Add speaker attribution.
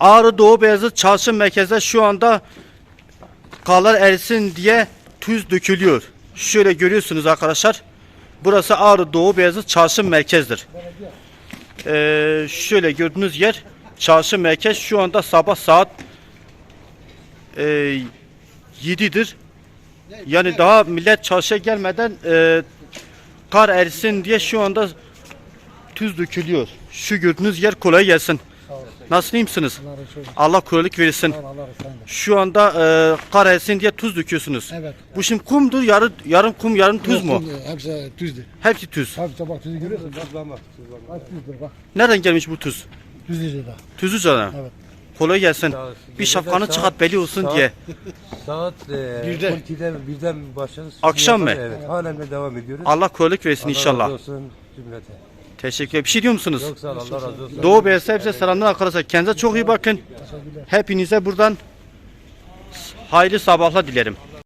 Speaker 1: Ağrı Doğu Beyazıt Çarşı merkezde şu anda karlar erisin diye tuz dökülüyor. Şöyle görüyorsunuz arkadaşlar. Burası Ağrı Doğu Beyazıt Çarşı merkezdir. Ee, şöyle gördüğünüz yer çarşı merkez şu anda sabah saat e, 7'dir. Yani daha millet çarşıya gelmeden e, kar erisin diye şu anda tuz dökülüyor. Şu gördüğünüz yer kolay gelsin. Nasıl iyi misiniz?
Speaker 2: Allah razı olsun.
Speaker 1: Allah kolaylık verirsin.
Speaker 2: Allah.
Speaker 1: Şu anda e, kar erisin diye tuz döküyorsunuz.
Speaker 2: Evet.
Speaker 1: Bu şimdi kumdur, yarı, yarım kum, yarım tuz mu?
Speaker 2: Hepsi tüzdü.
Speaker 1: Hepsi tuz.
Speaker 2: Hepsi bak tüzü görüyorsun. Bak, bak tüzdür bak.
Speaker 1: Nereden gelmiş bu tuz?
Speaker 2: Tüzdü da.
Speaker 1: Tuzluca'dan.
Speaker 2: Evet.
Speaker 1: Kolay gelsin.
Speaker 3: Sağ ol.
Speaker 1: Bir şapkanı
Speaker 3: de
Speaker 1: çıkart
Speaker 3: saat-
Speaker 1: belli olsun
Speaker 3: saat-
Speaker 1: diye.
Speaker 3: Saat e,
Speaker 2: Birde.
Speaker 3: 12'de birden başlarız.
Speaker 1: Akşam mı?
Speaker 3: Evet. Halen de devam ediyoruz.
Speaker 1: Allah kolaylık versin
Speaker 3: Allah
Speaker 1: inşallah.
Speaker 3: razı olsun cümlete.
Speaker 1: Teşekkür ederim. Bir şey diyor musunuz?
Speaker 3: Çok sağ ol. Allah razı olsun.
Speaker 1: Doğu Beyazıt'a hepsi selamlar arkadaşlar. Kendinize çok iyi bakın. Hepinize buradan hayırlı sabahlar dilerim.